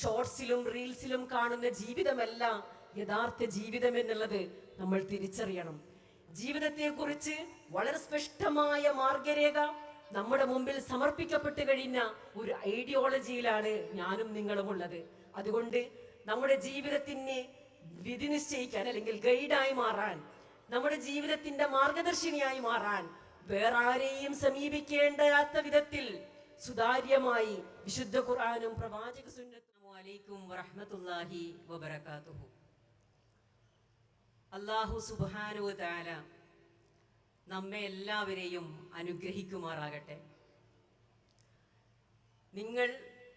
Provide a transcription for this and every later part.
ഷോർട്സിലും റീൽസിലും കാണുന്ന ജീവിതമല്ല യഥാർത്ഥ ജീവിതം എന്നുള്ളത് നമ്മൾ തിരിച്ചറിയണം. ജീവിതത്തെക്കുറിച്ച് വളരെ സ്പഷ്ടമായ മാർഗരേഖ നമ്മുടെ മുമ്പിൽ സമർപ്പിക്കപ്പെട്ട് കഴിഞ്ഞ ഒരു ഐഡിയോളജിയിലാണ് ഞാനും നിങ്ങളും ഉള്ളത്. അതുകൊണ്ട് നമ്മുടെ ജീവിതത്തിനെ വിധി നിശ്ചയിക്കാൻ അല്ലെങ്കിൽ ഗൈഡായി മാറാൻ നമ്മുടെ ജീവിതത്തിന്റെ മാർഗദർശിനിയായി മാറാൻ വേറെ ആരെയും സമീപിക്കേണ്ടാത്ത വിധത്തിൽ സുതാര്യമായി വിശുദ്ധ ഖുർആാനും പ്രവാചക സുന്നത്തും അലൈക്കും വറഹ്മത്തുള്ളാഹി വബറകാതുഹു. അല്ലാഹു സുബ്ഹാനഹു തആല നമ്മെ എല്ലാവരെയും അനുഗ്രഹിക്കുമാറാകട്ടെ. നിങ്ങൾ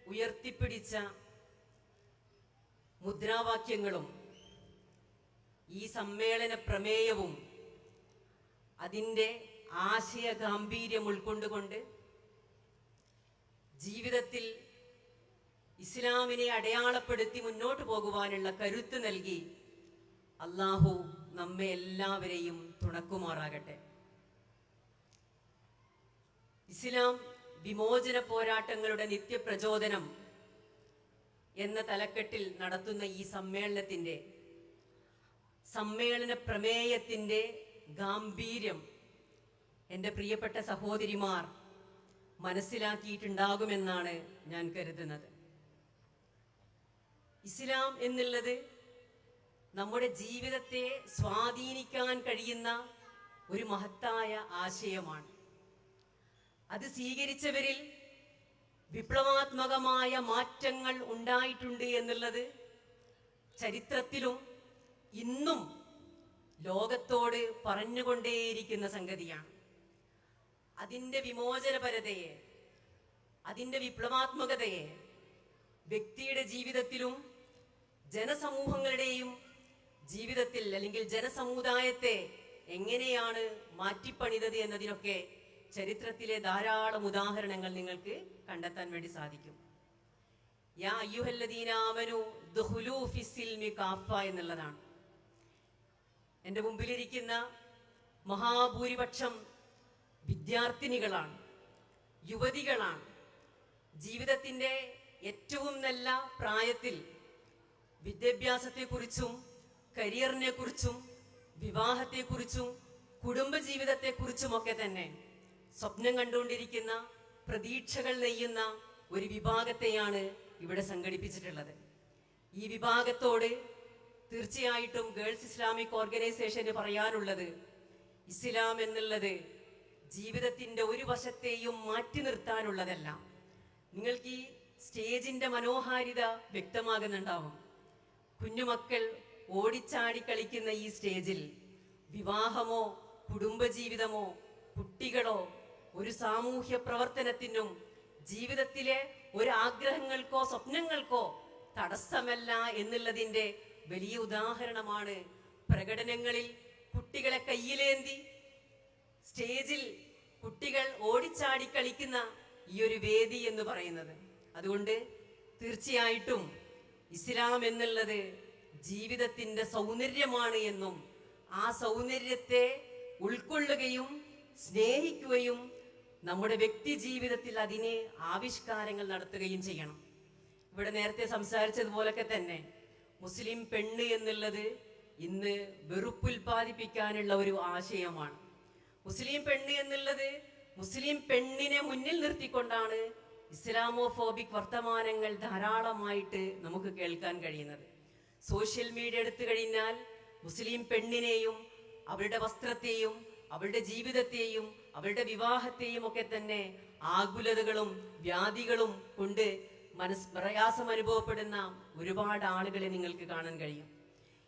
ഉയർത്തിപ്പിടിച്ച മുദ്രാവാക്യങ്ങളും ഈ സമ്മേളന പ്രമേയവും അതിന്റെ ആശയ ഗാംഭീര്യം ഉൾക്കൊണ്ടുകൊണ്ട് ജീവിതത്തിൽ ഇസ്ലാമിനെ അടയാളപ്പെടുത്തി മുന്നോട്ട് പോകുവാനുള്ള കരുത്ത് നൽകി അള്ളാഹു നമ്മെ എല്ലാവരെയും തുണക്കുമാറാകട്ടെ. ഇസ്ലാം വിമോചന പോരാട്ടങ്ങളുടെ നിത്യപ്രചോദനം എന്ന തലക്കെട്ടിൽ നടത്തുന്ന ഈ സമ്മേളനത്തിന്റെ സമ്മേളന പ്രമേയത്തിന്റെ ഗാംഭീര്യം എന്റെ പ്രിയപ്പെട്ട സഹോദരിമാർ മനസ്സിലാക്കിയിട്ടുണ്ടാകുമെന്നാണ് ഞാൻ കരുതുന്നത്. ഇസ്ലാം എന്നുള്ളത് നമ്മുടെ ജീവിതത്തെ സ്വാധീനിക്കാൻ കഴിയുന്ന ഒരു മഹത്തായ ആശയമാണ്. അത് സ്വീകരിച്ചവരിൽ വിപ്ലവാത്മകമായ മാറ്റങ്ങൾ ഉണ്ടായിട്ടുണ്ട് എന്നുള്ളത് ചരിത്രത്തിലും ഇന്നും ലോകത്തോട് പറഞ്ഞുകൊണ്ടേയിരിക്കുന്ന സംഗതിയാണ്. അതിന്റെ വിമോചനപരതയെ അതിന്റെ വിപ്ലവാത്മകതയെ വ്യക്തിയുടെ ജീവിതത്തിലും ജനസമൂഹങ്ങളുടെയും ജീവിതത്തിൽ അല്ലെങ്കിൽ ജനസമുദായത്തെ എങ്ങനെയാണ് മാറ്റിപ്പണിതത് എന്നതിനൊക്കെ ചരിത്രത്തിലെ ധാരാളം ഉദാഹരണങ്ങൾ നിങ്ങൾക്ക് കണ്ടെത്താൻ വേണ്ടി സാധിക്കും. യാ അയ്യുഹല്ലദീനാമനു കാഫ എന്നുള്ളതാണ്. എന്റെ മുമ്പിലിരിക്കുന്ന മഹാഭൂരിപക്ഷം വിദ്യാർത്ഥിനികളാണ് യുവതികളാണ്. ജീവിതത്തിന്റെ ഏറ്റവും നല്ല പ്രായത്തിൽ വിദ്യാഭ്യാസത്തെക്കുറിച്ചും കരിയറിനെക്കുറിച്ചും വിവാഹത്തെക്കുറിച്ചും കുടുംബജീവിതത്തെക്കുറിച്ചുമൊക്കെ തന്നെ സ്വപ്നം കണ്ടുകൊണ്ടിരിക്കുന്ന പ്രതീക്ഷകൾ നെയ്യുന്ന ഒരു വിഭാഗത്തെയാണ് ഇവിടെ സംഘടിപ്പിച്ചിട്ടുള്ളത്. ഈ വിഭാഗത്തോട് തീർച്ചയായിട്ടും ഗേൾസ് ഇസ്ലാമിക് ഓർഗനൈസേഷന് പറയാനുള്ളത് ഇസ്ലാം എന്നുള്ളത് ജീവിതത്തിന്റെ ഒരു വശത്തെയും മാറ്റി നിർത്താനുള്ളതല്ല. നിങ്ങൾക്ക് ഈ സ്റ്റേജിന്റെ മനോഹാരിത വ്യക്തമാകുന്നുണ്ടാവും. കുഞ്ഞുമക്കൾ ഓടിച്ചാടി കളിക്കുന്ന ഈ സ്റ്റേജിൽ വിവാഹമോ കുടുംബജീവിതമോ കുട്ടികളോ ഒരു സാമൂഹ്യ പ്രവർത്തനത്തിനും ജീവിതത്തിലെ ഒരു ആഗ്രഹങ്ങൾക്കോ സ്വപ്നങ്ങൾക്കോ തടസ്സമല്ല എന്നുള്ളതിന്റെ വലിയ ഉദാഹരണമാണ് പ്രകടനങ്ങളിൽ കുട്ടികളെ കയ്യിലേന്തി സ്റ്റേജിൽ കുട്ടികൾ ഓടിച്ചാടി കളിക്കുന്ന ഈ ഒരു വേദി എന്ന് പറയുന്നത്. അതുകൊണ്ട് തീർച്ചയായിട്ടും ഇസ്ലാം എന്നുള്ളത് ജീവിതത്തിന്റെ സൗന്ദര്യമാണ് എന്നും ആ സൗന്ദര്യത്തെ ഉൾക്കൊള്ളുകയും സ്നേഹിക്കുകയും നമ്മുടെ വ്യക്തി ജീവിതത്തിൽ അതിനെ ആവിഷ്കാരങ്ങൾ നടത്തുകയും ചെയ്യണം. ഇവിടെ നേരത്തെ സംസാരിച്ചതുപോലൊക്കെ തന്നെ മുസ്ലിം പെണ്ണ് എന്നുള്ളത് ഇന്ന് വെറുപ്പുൽപാദിപ്പിക്കാനുള്ള ഒരു ആശയമാണ്. മുസ്ലിം പെണ്ണ് എന്നുള്ളത് മുസ്ലിം പെണ്ണിനെ മുന്നിൽ നിർത്തിക്കൊണ്ടാണ് ഇസ്ലാമോഫോബിക് വർത്തമാനങ്ങൾ ധാരാളമായിട്ട് നമുക്ക് കേൾക്കാൻ കഴിയുന്നത്. സോഷ്യൽ മീഡിയ എടുത്തു കഴിഞ്ഞാൽ മുസ്ലിം പെണ്ണിനെയും അവരുടെ വസ്ത്രത്തെയും അവരുടെ ജീവിതത്തെയും അവരുടെ വിവാഹത്തെയും ഒക്കെ തന്നെ ആകുലതകളും വ്യാധികളും കൊണ്ട് മനസ് പ്രയാസം അനുഭവപ്പെടുന്ന ഒരുപാട് ആളുകളെ നിങ്ങൾക്ക് കാണാൻ കഴിയും.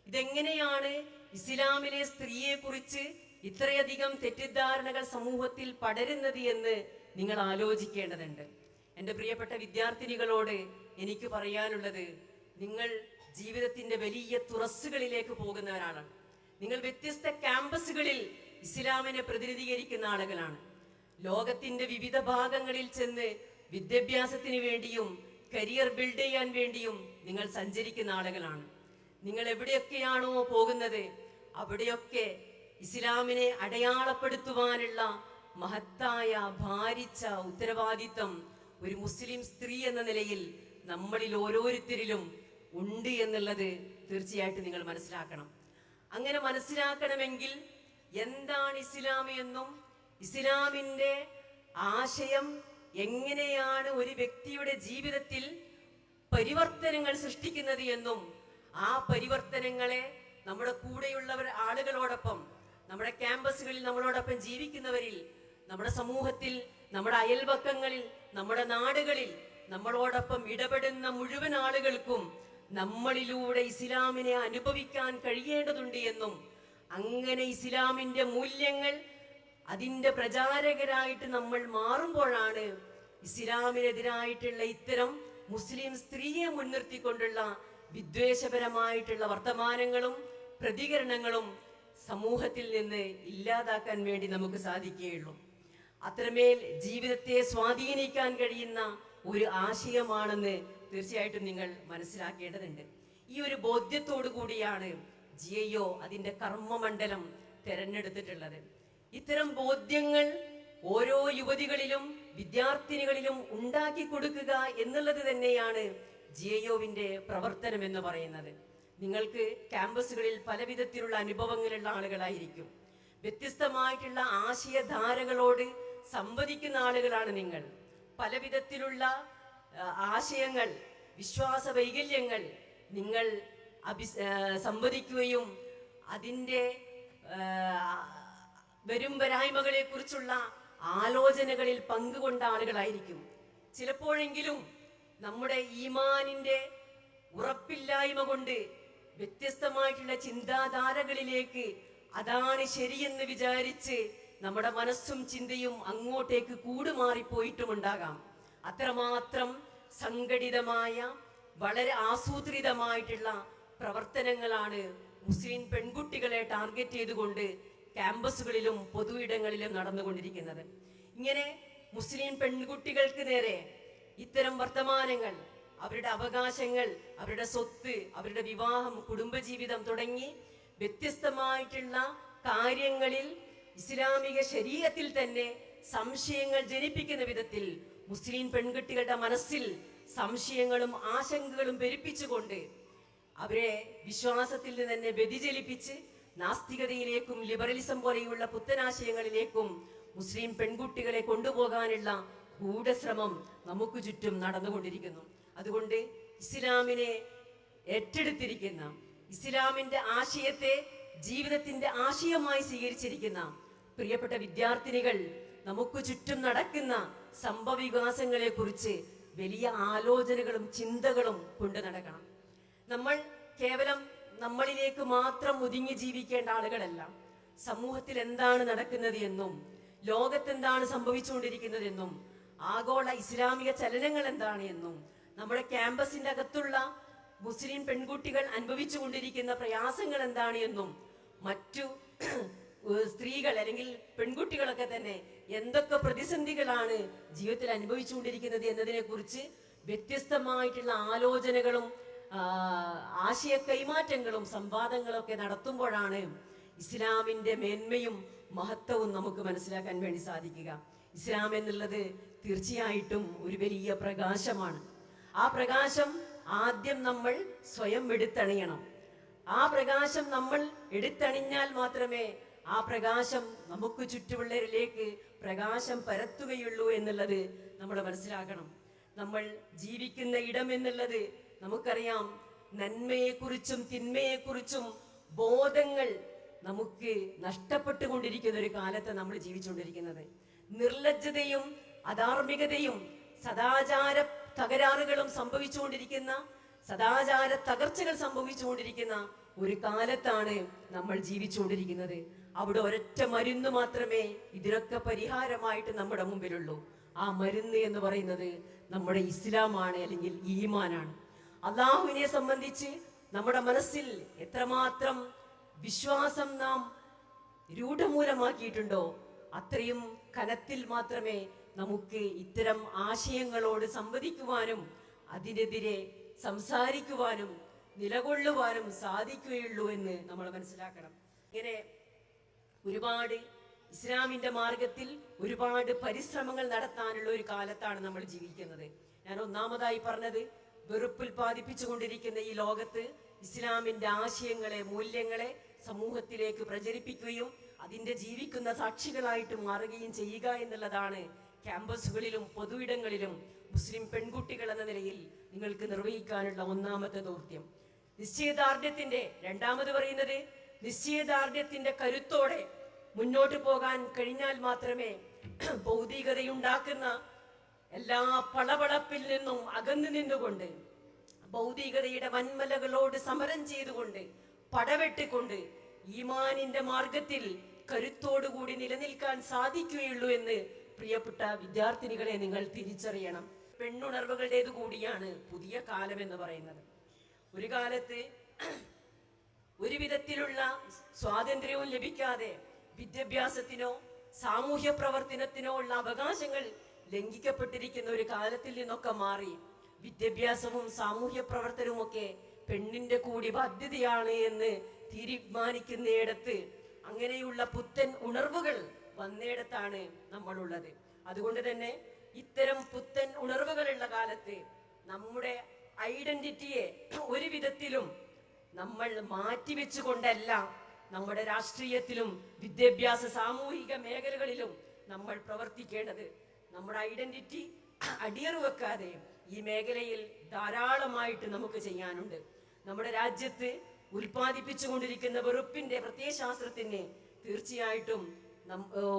ഇതെങ്ങനെയാണ് ഇസ്ലാമിലെ സ്ത്രീയെക്കുറിച്ച് ഇത്രയധികം തെറ്റിദ്ധാരണകൾ സമൂഹത്തിൽ പടരുന്നത് എന്ന് നിങ്ങൾ ആലോചിക്കേണ്ടതുണ്ട്. എന്റെ പ്രിയപ്പെട്ട വിദ്യാർത്ഥിനികളോട് എനിക്ക് പറയാനുള്ളത് നിങ്ങൾ ജീവിതത്തിന്റെ വലിയ തുറസ്സുകളിലേക്ക് പോകുന്നവരാണ് നിങ്ങൾ വ്യത്യസ്ത ക്യാമ്പസുകളിൽ ഇസ്ലാമിനെ പ്രതിനിധീകരിക്കുന്ന ആളുകളാണ്. ലോകത്തിന്റെ വിവിധ ഭാഗങ്ങളിൽ ചെന്ന് വിദ്യാഭ്യാസത്തിന് വേണ്ടിയും കരിയർ ബിൽഡ് ചെയ്യാൻ വേണ്ടിയും നിങ്ങൾ സഞ്ചരിക്കുന്ന ആളുകളാണ്. നിങ്ങൾ എവിടെയൊക്കെയാണോ പോകുന്നത് അവിടെയൊക്കെ ഇസ്ലാമിനെ അടയാളപ്പെടുത്തുവാനുള്ള മഹത്തായ ഭാരിച്ച ഉത്തരവാദിത്തം ഒരു മുസ്ലിം സ്ത്രീ എന്ന നിലയിൽ നമ്മളിൽ ഓരോരുത്തരിലും ഉണ്ട് എന്നുള്ളത് തീർച്ചയായിട്ടും നിങ്ങൾ മനസ്സിലാക്കണം. അങ്ങനെ മനസ്സിലാക്കണമെങ്കിൽ എന്താണ് ഇസ്ലാം എന്നും ഇസ്ലാമിന്റെ ആശയം എങ്ങനെയാണ് ഒരു വ്യക്തിയുടെ ജീവിതത്തിൽ പരിവർത്തനങ്ങൾ സൃഷ്ടിക്കുന്നത് എന്നും ആ പരിവർത്തനങ്ങളെ നമ്മുടെ കൂടെയുള്ളവർ ആളുകളോടൊപ്പം നമ്മുടെ ക്യാമ്പസുകളിൽ നമ്മളോടൊപ്പം ജീവിക്കുന്നവരിൽ നമ്മുടെ സമൂഹത്തിൽ നമ്മുടെ അയൽവക്കങ്ങളിൽ നമ്മുടെ നാടുകളിൽ നമ്മളോടൊപ്പം ഇടപെടുന്ന മുഴുവൻ ആളുകൾക്കും നമ്മളിലൂടെ ഇസ്ലാമിനെ അനുഭവിക്കാൻ കഴിയേണ്ടതുണ്ട് എന്നും അങ്ങനെ ഇസ്ലാമിന്റെ മൂല്യങ്ങൾ അതിന്റെ പ്രചാരകരായിട്ട് നമ്മൾ മാറുമ്പോഴാണ് ഇസ്ലാമിനെതിരായിട്ടുള്ള ഇത്തരം മുസ്ലിം സ്ത്രീയെ മുൻനിർത്തിക്കൊണ്ടുള്ള വിദ്വേഷപരമായിട്ടുള്ള വർത്തമാനങ്ങളും പ്രതികരണങ്ങളും സമൂഹത്തിൽ നിന്ന് ഇല്ലാതാക്കാൻ വേണ്ടി നമുക്ക് സാധിക്കുകയുള്ളൂ. അത്രമേൽ ജീവിതത്തെ സ്വാധീനിക്കാൻ കഴിയുന്ന ഒരു ആശയമാണെന്ന് തീർച്ചയായിട്ടും നിങ്ങൾ മനസ്സിലാക്കേണ്ടതുണ്ട്. ഈ ഒരു ബോധ്യത്തോടു കൂടിയാണ് ജി ഐ ഒ അതിന്റെ കർമ്മമണ്ഡലം തെരഞ്ഞെടുത്തിട്ടുള്ളത്. ഇത്തരം ബോധ്യങ്ങൾ ഓരോ യുവതികളിലും വിദ്യാർത്ഥിനികളിലും ഉണ്ടാക്കി കൊടുക്കുക എന്നുള്ളത് തന്നെയാണ് ജി ഐ പ്രവർത്തനം എന്ന് പറയുന്നത്. നിങ്ങൾക്ക് ക്യാമ്പസുകളിൽ പല വിധത്തിലുള്ള അനുഭവങ്ങളുള്ള ആളുകളായിരിക്കും. വ്യത്യസ്തമായിട്ടുള്ള ആശയധാരകളോട് സംവദിക്കുന്ന ആളുകളാണ് നിങ്ങൾ. പല വിധത്തിലുള്ള ആശയങ്ങൾ വിശ്വാസ വൈകല്യങ്ങൾ നിങ്ങൾ അഭി സംവദിക്കുകയും അതിന്റെ വരും വരായ്മകളെ കുറിച്ചുള്ള ആലോചനകളിൽ പങ്കുകൊണ്ട ആളുകളായിരിക്കും. ചിലപ്പോഴെങ്കിലും നമ്മുടെ ഈമാനിന്റെ ഉറപ്പില്ലായ്മ കൊണ്ട് വ്യത്യസ്തമായിട്ടുള്ള ചിന്താധാരകളിലേക്ക് അതാണ് ശരിയെന്ന് വിചാരിച്ച് നമ്മുടെ മനസ്സും ചിന്തയും അങ്ങോട്ടേക്ക് കൂടുമാറിപ്പോയിട്ടുമുണ്ടാകാം. അത്രമാത്രം സംഘടിതമായ വളരെ ആസൂത്രിതമായിട്ടുള്ള പ്രവർത്തനങ്ങളാണ് മുസ്ലിം പെൺകുട്ടികളെ ടാർഗറ്റ് ചെയ്തുകൊണ്ട് ക്യാമ്പസുകളിലും പൊതു ഇടങ്ങളിലും നടന്നുകൊണ്ടിരിക്കുന്നത്. ഇങ്ങനെ മുസ്ലിം പെൺകുട്ടികൾക്ക് നേരെ ഇത്തരം വർത്തമാനങ്ങൾ അവരുടെ അവകാശങ്ങൾ അവരുടെ സ്വത്ത് അവരുടെ വിവാഹം കുടുംബജീവിതം തുടങ്ങി വ്യത്യസ്തമായിട്ടുള്ള കാര്യങ്ങളിൽ ഇസ്ലാമിക ശരീരത്തിൽ തന്നെ സംശയങ്ങൾ ജനിപ്പിക്കുന്ന വിധത്തിൽ മുസ്ലിം പെൺകുട്ടികളുടെ മനസ്സിൽ സംശയങ്ങളും ആശങ്കകളും പെരുപ്പിച്ചുകൊണ്ട് അവരെ വിശ്വാസത്തിൽ നിന്ന് തന്നെ വ്യതിചലിപ്പിച്ച് നാസ്തികതയിലേക്കും ലിബറലിസം പോലെയുള്ള പുത്തനാശയങ്ങളിലേക്കും മുസ്ലിം പെൺകുട്ടികളെ കൊണ്ടുപോകാനുള്ള ഗൂഢശ്രമം നമുക്ക് ചുറ്റും നടന്നുകൊണ്ടിരിക്കുന്നു. അതുകൊണ്ട് ഇസ്ലാമിനെ ഏറ്റെടുത്തിരിക്കുന്ന ഇസ്ലാമിന്റെ ആശയത്തെ ജീവിതത്തിന്റെ ആശയമായി സ്വീകരിച്ചിരിക്കുന്ന പ്രിയപ്പെട്ട വിദ്യാർത്ഥിനികൾ നമുക്ക് ചുറ്റും നടക്കുന്ന സംഭവവികാസങ്ങളെ കുറിച്ച് വലിയ ആലോചനകളും ചിന്തകളും കൊണ്ടു നടക്കണം. നമ്മൾ കേവലം നമ്മളിലേക്ക് മാത്രം ഒതുങ്ങി ജീവിക്കേണ്ട ആളുകളല്ല. സമൂഹത്തിൽ എന്താണ് നടക്കുന്നത് എന്നും ലോകത്തെന്താണ് സംഭവിച്ചുകൊണ്ടിരിക്കുന്നത് എന്നും ആഗോള ഇസ്ലാമിക ചലനങ്ങൾ എന്താണ് എന്നും നമ്മുടെ ക്യാമ്പസിന്റെ അകത്തുള്ള മുസ്ലിം പെൺകുട്ടികൾ അനുഭവിച്ചു കൊണ്ടിരിക്കുന്ന പ്രയാസങ്ങൾ എന്താണ് എന്നും മറ്റു സ്ത്രീകൾ അല്ലെങ്കിൽ പെൺകുട്ടികളൊക്കെ തന്നെ എന്തൊക്കെ പ്രതിസന്ധികളാണ് ജീവിതത്തിൽ അനുഭവിച്ചുകൊണ്ടിരിക്കുന്നത് എന്നതിനെ കുറിച്ച് വ്യത്യസ്തമായിട്ടുള്ള ആലോചനകളും ആശയ കൈമാറ്റങ്ങളും സംവാദങ്ങളൊക്കെ നടത്തുമ്പോഴാണ് ഇസ്ലാമിന്റെ മേന്മയും മഹത്വവും നമുക്ക് മനസ്സിലാക്കാൻ വേണ്ടി സാധിക്കുക. ഇസ്ലാം എന്നുള്ളത് തീർച്ചയായിട്ടും ഒരു വലിയ പ്രകാശമാണ്. ആ പ്രകാശം ആദ്യം നമ്മൾ സ്വയം എടുത്തണിയണം. ആ പ്രകാശം നമ്മൾ എടുത്തണിഞ്ഞാൽ മാത്രമേ ആ പ്രകാശം നമുക്ക് ചുറ്റുമുള്ളവരിലേക്ക് പ്രകാശം പരത്തുകയുള്ളൂ എന്നുള്ളത് നമ്മൾ മനസ്സിലാക്കണം. നമ്മൾ ജീവിക്കുന്ന ഇടം എന്നുള്ളത് നമുക്കറിയാം. നന്മയെക്കുറിച്ചും തിന്മയെക്കുറിച്ചും ബോധങ്ങൾ നമുക്ക് നഷ്ടപ്പെട്ടുകൊണ്ടിരിക്കുന്ന ഒരു കാലത്ത് നമ്മൾ ജീവിച്ചുകൊണ്ടിരിക്കുന്നത്. നിർലജ്ജതയും അധാർമികതയും സദാചാര തകരാറുകളും സംഭവിച്ചുകൊണ്ടിരിക്കുന്ന സദാചാര തകർച്ചകൾ സംഭവിച്ചുകൊണ്ടിരിക്കുന്ന ഒരു കാലത്താണ് നമ്മൾ ജീവിച്ചുകൊണ്ടിരിക്കുന്നത്. അവിടെ ഒരൊറ്റ മരുന്ന് മാത്രമേ ഇതിനൊക്കെ പരിഹാരമായിട്ട് നമ്മുടെ മുമ്പിലുള്ളൂ. ആ മരുന്ന് എന്ന് പറയുന്നത് നമ്മുടെ ഇസ്ലാമാണ് അല്ലെങ്കിൽ ഈമാനാണ്. അള്ളാഹുവിനെ സംബന്ധിച്ച് നമ്മുടെ മനസ്സിൽ എത്രമാത്രം വിശ്വാസം നാം രൂഢമൂലമാക്കിയിട്ടുണ്ടോ അത്രയും കനത്തിൽ മാത്രമേ നമുക്ക് ഇത്തരം ആശയങ്ങളോട് സംവദിക്കുവാനും അതിനെതിരെ സംസാരിക്കുവാനും നിലകൊള്ളുവാനും സാധിക്കുകയുള്ളൂ എന്ന് നമ്മൾ മനസ്സിലാക്കണം. ഇങ്ങനെ ഒരുപാട് ഇസ്ലാമിന്റെ മാർഗത്തിൽ ഒരുപാട് പരിശ്രമങ്ങൾ നടത്താനുള്ള ഒരു കാലത്താണ് നമ്മൾ ജീവിക്കുന്നത്. ഞാൻ ഒന്നാമതായി പറഞ്ഞത് വെറുപ്പുൽപാദിപ്പിച്ചുകൊണ്ടിരിക്കുന്ന ഈ ലോകത്ത് ഇസ്ലാമിന്റെ ആശയങ്ങളെ മൂല്യങ്ങളെ സമൂഹത്തിലേക്ക് പ്രചരിപ്പിക്കുകയും അതിന്റെ ജീവിക്കുന്ന സാക്ഷികളായിട്ട് മാറുകയും ചെയ്യുക എന്നുള്ളതാണ് ക്യാമ്പസുകളിലും പൊതു ഇടങ്ങളിലും മുസ്ലിം പെൺകുട്ടികൾ എന്ന നിലയിൽ നിങ്ങൾക്ക് നിർവഹിക്കാനുള്ള ഒന്നാമത്തെ ദൗത്യം. നിശ്ചയദാർഢ്യത്തിന്റെ രണ്ടാമത് പറയുന്നത് നിശ്ചയദാർഢ്യത്തിന്റെ കരുത്തോടെ മുന്നോട്ട് പോകാൻ കഴിഞ്ഞാൽ മാത്രമേ ഭൗതികതയുണ്ടാക്കുന്ന എല്ലാ പളപളപ്പിൽ നിന്നും അകന്നു നിന്നുകൊണ്ട് ഭൗതികതയുടെ വൻമലകളോട് സമരം ചെയ്തുകൊണ്ട് പടവെട്ടിക്കൊണ്ട് ഈമാനിന്റെ മാർഗത്തിൽ കരുത്തോടുകൂടി നിലനിൽക്കാൻ സാധിക്കുകയുള്ളൂ എന്ന് പ്രിയപ്പെട്ട വിദ്യാർത്ഥിനികളെ നിങ്ങൾ തിരിച്ചറിയണം. പെണ്ണുണർവുകളുടേത് കൂടിയാണ് പുതിയ കാലം എന്ന് പറയുന്നത്. ഒരു കാലത്ത് ഒരു വിധത്തിലുള്ള സ്വാതന്ത്ര്യവും ലഭിക്കാതെ വിദ്യാഭ്യാസത്തിനോ സാമൂഹ്യ പ്രവർത്തനത്തിനോ ഉള്ള അവകാശങ്ങൾ ലംഘിക്കപ്പെട്ടിരിക്കുന്ന ഒരു കാലത്തിൽ നിന്നൊക്കെ മാറി വിദ്യാഭ്യാസവും സാമൂഹ്യ പ്രവർത്തനവും ഒക്കെ പെണ്ണിന്റെ കൂടി ബാധ്യതയാണ് എന്ന് തീരുമാനിക്കുന്നിടത്ത് അങ്ങനെയുള്ള പുത്തൻ ഉണർവുകൾ വന്നിടത്താണ് നമ്മളുള്ളത്. അതുകൊണ്ട് തന്നെ ഇത്തരം പുത്തൻ ഉണർവുകളുള്ള കാലത്ത് നമ്മുടെ ഐഡന്റിറ്റിയെ ഒരു വിധത്തിലും നമ്മൾ മാറ്റിവെച്ചുകൊണ്ടല്ല നമ്മുടെ രാഷ്ട്രീയത്തിലും വിദ്യാഭ്യാസ സാമൂഹിക മേഖലകളിലും നമ്മൾ പ്രവർത്തിക്കേണ്ടത്. നമ്മുടെ ഐഡന്റിറ്റി അടിയറു വെക്കാതെ ഈ മേഖലയിൽ ധാരാളമായിട്ട് നമുക്ക് ചെയ്യാനുണ്ട്. നമ്മുടെ രാജ്യത്ത് ഉൽപ്പാദിപ്പിച്ചുകൊണ്ടിരിക്കുന്ന വെറുപ്പിന്റെ പ്രത്യയശാസ്ത്രത്തിന് തീർച്ചയായിട്ടും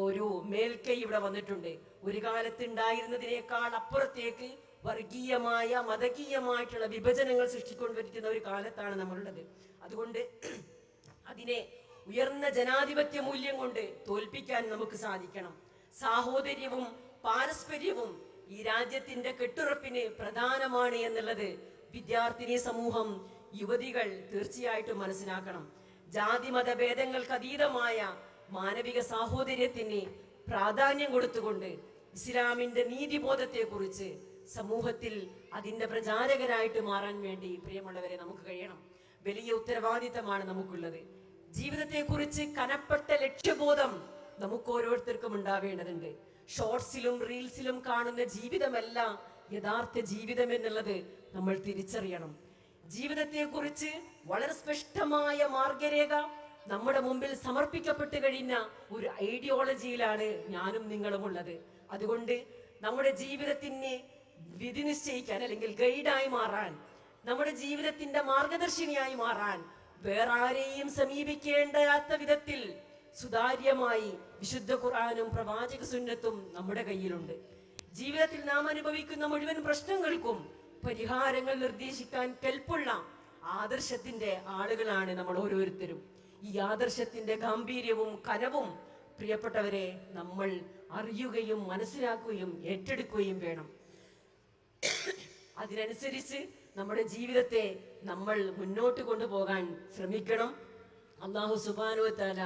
ഒരു മേൽക്കൈ ഇവിടെ വന്നിട്ടുണ്ട്. ഒരു കാലത്ത് ഉണ്ടായിരുന്നതിനേക്കാൾ അപ്പുറത്തേക്ക് വർഗീയമായ മതകീയമായിട്ടുള്ള വിഭജനങ്ങൾ സൃഷ്ടിക്കൊണ്ടിരിക്കുന്ന ഒരു കാലത്താണ് നമ്മളുള്ളത്. അതുകൊണ്ട് അതിനെ ഉയർന്ന ജനാധിപത്യ മൂല്യം കൊണ്ട് തോൽപ്പിക്കാൻ നമുക്ക് സാധിക്കണം. സാഹോദര്യവും പാരസ്പര്യവും ഈ രാജ്യത്തിന്റെ കെട്ടുറപ്പിന് പ്രധാനമാണ് എന്നുള്ളത് വിദ്യാർത്ഥിനി സമൂഹം യുവതികൾ തീർച്ചയായിട്ടും മനസ്സിലാക്കണം. ജാതി മതഭേദങ്ങൾക്ക് അതീതമായ മാനവിക സാഹോദര്യത്തിന് പ്രാധാന്യം കൊടുത്തുകൊണ്ട് ഇസ്ലാമിന്റെ നീതിബോധത്തെക്കുറിച്ച് സമൂഹത്തിൽ അതിന്റെ പ്രചാരകരായിട്ട് മാറാൻ വേണ്ടി പ്രിയമുള്ളവരെ നമുക്ക് കഴിയണം. വലിയ ഉത്തരവാദിത്തമാണ് നമുക്കുള്ളത്. ജീവിതത്തെക്കുറിച്ച് കനപ്പെട്ട ലക്ഷ്യബോധം നമുക്ക് ഓരോരുത്തർക്കും ഉണ്ടാവേണ്ടതുണ്ട്. ഷോർട്സിലും റീൽസിലും കാണുന്ന ജീവിതമല്ല യഥാർത്ഥ ജീവിതം എന്നുള്ളത് നമ്മൾ തിരിച്ചറിയണം. ജീവിതത്തെക്കുറിച്ച് വളരെ സ്പഷ്ടമായ മാർഗരേഖ നമ്മുടെ മുമ്പിൽ സമർപ്പിക്കപ്പെട്ട് കഴിഞ്ഞ ഒരു ഐഡിയോളജിയിലാണ് ഞാനും നിങ്ങളും ഉള്ളത്. അതുകൊണ്ട് നമ്മുടെ ജീവിതത്തിന് വിധി നിശ്ചയിക്കാൻ അല്ലെങ്കിൽ ഗൈഡായി മാറാൻ നമ്മുടെ ജീവിതത്തിന്റെ മാർഗദർശിനിയായി മാറാൻ വേറെ ആരെയും സമീപിക്കേണ്ടാത്ത വിധത്തിൽ സുതാര്യമായി വിശുദ്ധ ഖുർആാനും പ്രവാചക സുന്നത്തും നമ്മുടെ കയ്യിലുണ്ട്. ജീവിതത്തിൽ നാം അനുഭവിക്കുന്ന മുഴുവൻ പ്രശ്നങ്ങൾക്കും പരിഹാരങ്ങൾ നിർദ്ദേശിക്കാൻ കെൽപ്പുള്ള ആദർശത്തിന്റെ ആളുകളാണ് നമ്മൾ ഓരോരുത്തരും. ഈ ആദർശത്തിന്റെ ഗാംഭീര്യവും കനവും പ്രിയപ്പെട്ടവരെ നമ്മൾ അറിയുകയും മനസ്സിലാക്കുകയും ഏറ്റെടുക്കുകയും വേണം. അതിനനുസരിച്ച് നമ്മുടെ ജീവിതത്തെ നമ്മൾ മുന്നോട്ട് കൊണ്ടുപോകാൻ ശ്രമിക്കണം. അള്ളാഹു സുബാനുവത്താല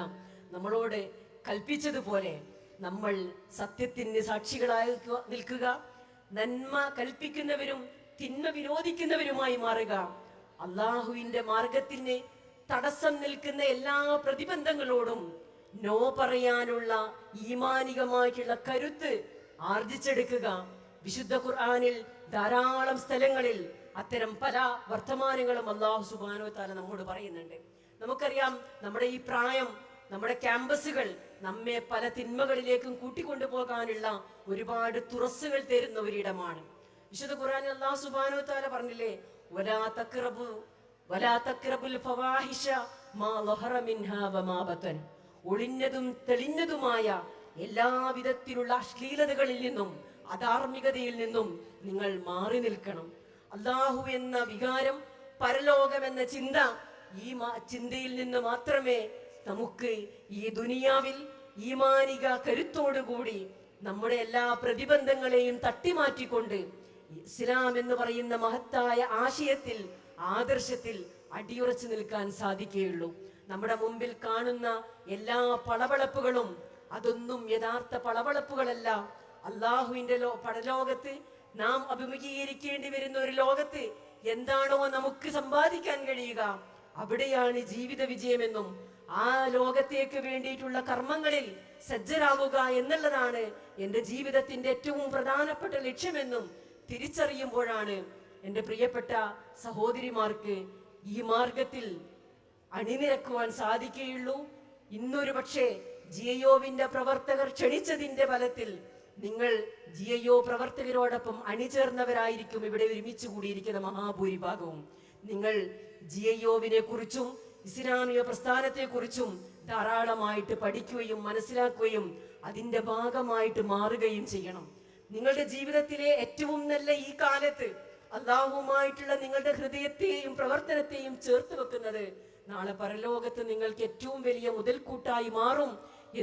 നമ്മളോട് കൽപ്പിച്ചതുപോലെ നമ്മൾ സത്യത്തിന് സാക്ഷികളായി നിൽക്കുക നന്മ കൽപ്പിക്കുന്നവരും തിന്മ വിരോധിക്കുന്നവരുമായി മാറുക. അള്ളാഹുവിന്റെ മാർഗത്തിന് തടസ്സം നിൽക്കുന്ന എല്ലാ പ്രതിബന്ധങ്ങളോടും നോ പറയാനുള്ള ഈമാനികമായിട്ടുള്ള കരുത്ത് ആർജിച്ചെടുക്കുക. വിശുദ്ധ ഖുർആാനിൽ ധാരാളം സ്ഥലങ്ങളിൽ അത്തരം പല വർത്തമാനങ്ങളും അള്ളാഹു സുബാനോ താല നമ്മോട് പറയുന്നുണ്ട്. നമുക്കറിയാം നമ്മുടെ ഈ പ്രായം നമ്മുടെ ക്യാമ്പസുകൾ നമ്മെ പല തിന്മകളിലേക്കും കൂട്ടിക്കൊണ്ടു പോകാനുള്ള ഒരുപാട് തുറസ്സുകൾ തരുന്ന ഒരിടമാണ്. വിശുദ്ധ ഖുർആാനിൽ അള്ളാഹു സുബാനോ താല പറഞ്ഞില്ലേ ഒരാ തക്റബു ഒളിഞ്ഞതും തെളിഞ്ഞതുമായ എല്ലാവിധത്തിലുള്ള അശ്ലീലതകളിൽ നിന്നും അധാർമികതയിൽ നിന്നും നിങ്ങൾ മാറി നിൽക്കണം. അള്ളാഹു എന്ന വികാരം പരലോകം എന്ന ചിന്ത ഈ ചിന്തയിൽ നിന്ന് മാത്രമേ നമുക്ക് ഈ ദുനിയാവിൽ ഈമാനിക കരുത്തോടുകൂടി നമ്മുടെ എല്ലാ പ്രതിബന്ധങ്ങളെയും തട്ടിമാറ്റിക്കൊണ്ട് ഇസ്ലാം എന്ന് പറയുന്ന മഹത്തായ ആശയത്തിൽ ആദർശത്തിൽ അടിയുറച്ചു നിൽക്കാൻ സാധിക്കുകയുള്ളൂ. നമ്മുടെ മുമ്പിൽ കാണുന്ന എല്ലാ പളവളപ്പുകളും അതൊന്നും യഥാർത്ഥ പളവളപ്പുകളല്ല. അള്ളാഹുവിന്റെ ലോ പടലോകത്ത് നാം അഭിമുഖീകരിക്കേണ്ടി വരുന്ന ഒരു ലോകത്ത് എന്താണോ നമുക്ക് സമ്പാദിക്കാൻ കഴിയുക അവിടെയാണ് ജീവിത വിജയമെന്നും ആ ലോകത്തേക്ക് വേണ്ടിയിട്ടുള്ള കർമ്മങ്ങളിൽ സജ്ജരാവുക എന്നുള്ളതാണ് എന്റെ ജീവിതത്തിന്റെ ഏറ്റവും പ്രധാനപ്പെട്ട ലക്ഷ്യമെന്നും തിരിച്ചറിയുമ്പോഴാണ് എന്റെ പ്രിയപ്പെട്ട സഹോദരിമാർക്ക് ഈ മാർഗത്തിൽ അണിനിരക്കുവാൻ സാധിക്കുകയുള്ളൂ. ഇന്നൊരു പക്ഷേ ജിയോവിന്റെ പ്രവർത്തകർ ക്ഷണിച്ചതിന്റെ ഫലത്തിൽ നിങ്ങൾ ജിയോ പ്രവർത്തകരോടൊപ്പം അണിചേർന്നവരായിരിക്കും. ഇവിടെ ഒരുമിച്ച് കൂടിയിരിക്കുന്ന മഹാഭൂരിഭാഗവും. നിങ്ങൾ ജിയോവിനെ കുറിച്ചും ഇസ്ലാമിക പ്രസ്ഥാനത്തെക്കുറിച്ചും ധാരാളമായിട്ട് പഠിക്കുകയും മനസ്സിലാക്കുകയും അതിന്റെ ഭാഗമായിട്ട് മാറുകയും ചെയ്യണം. നിങ്ങളുടെ ജീവിതത്തിലെ ഏറ്റവും നല്ല ഈ കാലത്ത് അള്ളാഹുമായിട്ടുള്ള നിങ്ങളുടെ ഹൃദയത്തെയും പ്രവർത്തനത്തെയും ചേർത്ത് വെക്കുന്നത് നാളെ പരലോകത്ത് നിങ്ങൾക്ക് ഏറ്റവും വലിയ മുതൽക്കൂട്ടായി മാറും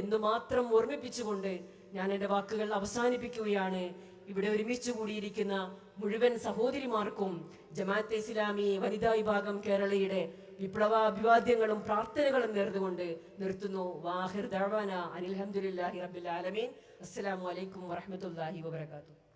എന്ന് മാത്രം ഓർമ്മിപ്പിച്ചുകൊണ്ട് ഞാൻ എന്റെ വാക്കുകൾ അവസാനിപ്പിക്കുകയാണ്. ഇവിടെ ഒരുമിച്ച് കൂടിയിരിക്കുന്ന മുഴുവൻ സഹോദരിമാർക്കും ജമാഅത്തെ ഇസ്ലാമി വനിതാ വിഭാഗം കേരളയുടെ വിപ്ലവ അഭിവാദ്യങ്ങളും പ്രാർത്ഥനകളും നേർന്നുകൊണ്ട് നിർത്തുന്നു. വാഹിർ ദഴവാന അനിൽഹമുല്ലാഹി റബ്ബിൽ ആലമീൻ. അസ്സലാമു അലൈക്കും വറഹ്മത്തുള്ളാഹി വബറകാതുഹു.